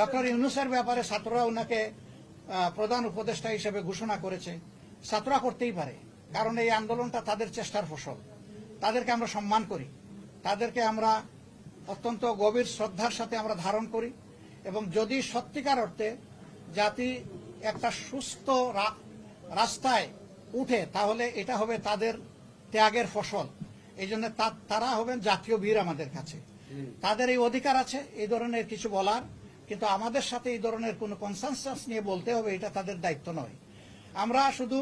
Doctor ইউনুসের ব্যাপারে ছাত্ররা ওনাকে প্রধান উপদেষ্টা হিসেবে ঘোষণা করেছে। ছাত্ররা করতেই পারে কারণ এই আন্দোলনটা তাদের চেষ্টার ফসল। তাদেরকে আমরা সম্মান করি। তাদেরকে আমরা অত্যন্ত গভীর শ্রদ্ধার সাথে আমরা ধারণ করি এবং যদি সত্যিকার অর্থে জাতি একটা সুস্থ রাস্তায় উঠে তাহলে এটা হবে তাদের ত্যাগের ফসল। এই জন্য তারা হবেন জাতীয় বীর আমাদের কাছে। তাদের এই অধিকার আছে এই ধরনের কিছু বলার। কিন্তু আমাদের সাথে এই ধরনের কোনো কনসেনসাস নিয়ে বলতে হবে, এটা তাদের দায়িত্ব নয়। আমরা শুধু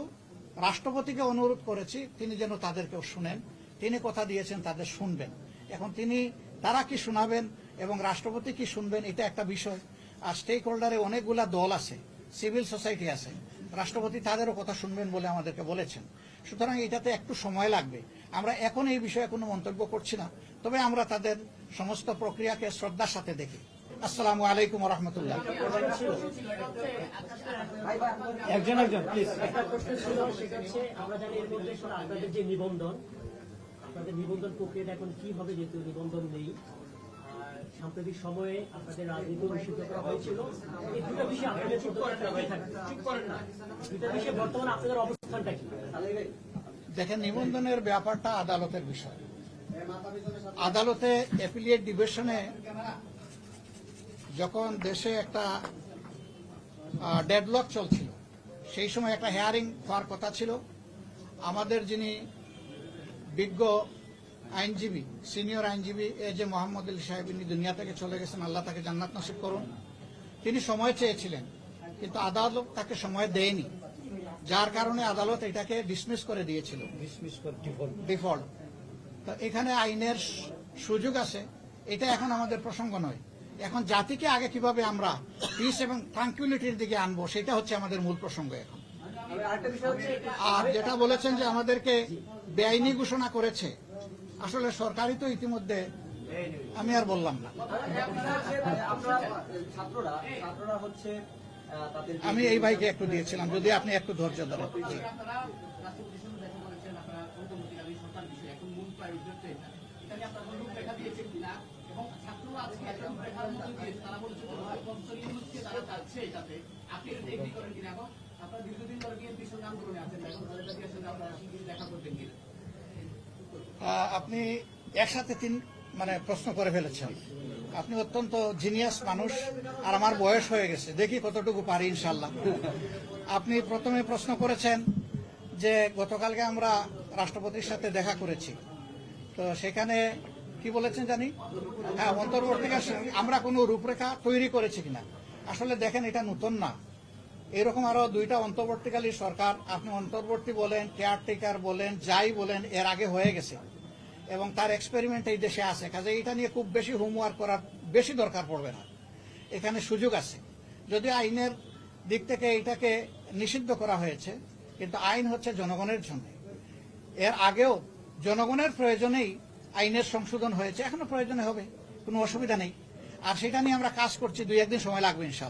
রাষ্ট্রপতিকে অনুরোধ করেছি, তিনি যেন তাদেরকেও শুনেন। তিনি কথা দিয়েছেন, তাদের শুনবেন। এখন তিনি, তারা কি শোনাবেন এবং রাষ্ট্রপতি কি শুনবেন, এটা একটা বিষয়। আর স্টেক হোল্ডারে অনেকগুলা দল আছে সিভিল সোসাইটি আছে। রাষ্ট্রপতি তাদেরও কথা শুনবেন বলে আমাদেরকে বলেছেন। সুতরাং এটাতে একটু সময় লাগবে। আমরা এখন এই বিষয়ে কোনো মন্তব্য করছি না, তবে আমরা তাদের সমস্ত প্রক্রিয়াকে শ্রদ্ধার সাথে দেখি। আসসালামু আলাইকুম রহমতুল্লাহ একজন একজন প্লিজ একটা প্রশ্ন ছিল সেটা হচ্ছে আমরা জানি এর মধ্যে আপনাদের যে নিবন্ধন আপনাদের নিবন্ধন প্রক্রিয়াটা এখন কি হবে যেহেতু নিবন্ধন নেই সাম্প্রতিক সময়ে আপনাদের রাজনীতি নিষিদ্ধ করা হয়েছিল। এই দুটো বিষয়ে আপনাদের? দুটো বিষয়ে বর্তমানে আপনাদের অবস্থানটা কি? দেখেন নিবন্ধনের ব্যাপারটা আদালতের বিষয়। আদালতে অ্যাফিলিয়েট ডিভিশনে যখন দেশে একটা ডেডলক চলছিল সেই সময় একটা হেয়ারিং হওয়ার কথা ছিল। আমাদের যিনি বিজ্ঞ আইনজীবী সিনিয়র আইনজীবী এ যে মোহাম্মদ আলী সাহেব ইনি দুনিয়া থেকে চলে গেছেন আল্লাহ তাকে জান্নাত নসিব করুন। তিনি সময় চেয়েছিলেন কিন্তু আদালত তাকে সময় দেয়নি যার কারণে আদালত এটাকে ডিসমিস করে দিয়েছিল। ডিফল্ট তো এখানে আইনের সুযোগ আছে এটা এখন আমাদের প্রসঙ্গ নয়। এখন জাতিকে আগে কীভাবে আমরা পিস এবং ট্রাঙ্কুইলিটির দিকে আনব, সেটা হচ্ছে আমাদের মূল প্রসঙ্গ এখন। আর যেটা বলেছেন যে আমাদেরকে বেআইনি ঘোষণা করেছে, আসলে সরকারই তো ইতিমধ্যে, আমি আর বললাম না। আমি এই ভাইকে একটু দিয়েছিলাম, যদি আপনি একটু ধৈর্য ধরেন। আপনি একসাথে তিন মানে প্রশ্ন করে ফেলেছেন। আপনি অত্যন্ত জিনিয়াস মানুষ আর আমার বয়স হয়ে গেছে। দেখি কতটুকু পারি ইনশাল্লাহ আপনি প্রথমে প্রশ্ন করেছেন যে গতকালকে আমরা রাষ্ট্রপতির সাথে দেখা করেছি। তো সেখানে কি বলেছেন জানি? হ্যাঁ অন্তর্বর্তীকাল সরকার- আমরা কোনো রূপরেখা তৈরি করেছি কিনা? আসলে দেখেন, এটা নতুন না। এরকম আরও দুইটা অন্তর্বর্তীকালীন সরকার, আপনি অন্তর্বর্তী বলেন কেয়ারটেকার বলেন, যাই বলেন, এর আগে হয়ে গেছে। এবং তার এক্সপেরিমেন্ট এই দেশে আছে। কাজে এটা নিয়ে খুব বেশি হোমওয়ার্ক করার বেশি দরকার পড়বে না। এখানে সুযোগ আছে। যদি আইনের দিক থেকে এটাকে নিষিদ্ধ করা হয়েছে, কিন্তু আইন হচ্ছে জনগণের জন্য। এর আগেও জনগণের প্রয়োজনেই আইনের সংশোধন হয়েছে, এখনও প্রয়োজনে হবে, কোনো অসুবিধা নেই। আর সেটা নিয়ে আমরা কাজ করছি দুই একদিন সময় লাগবে ইনশাল্লাহ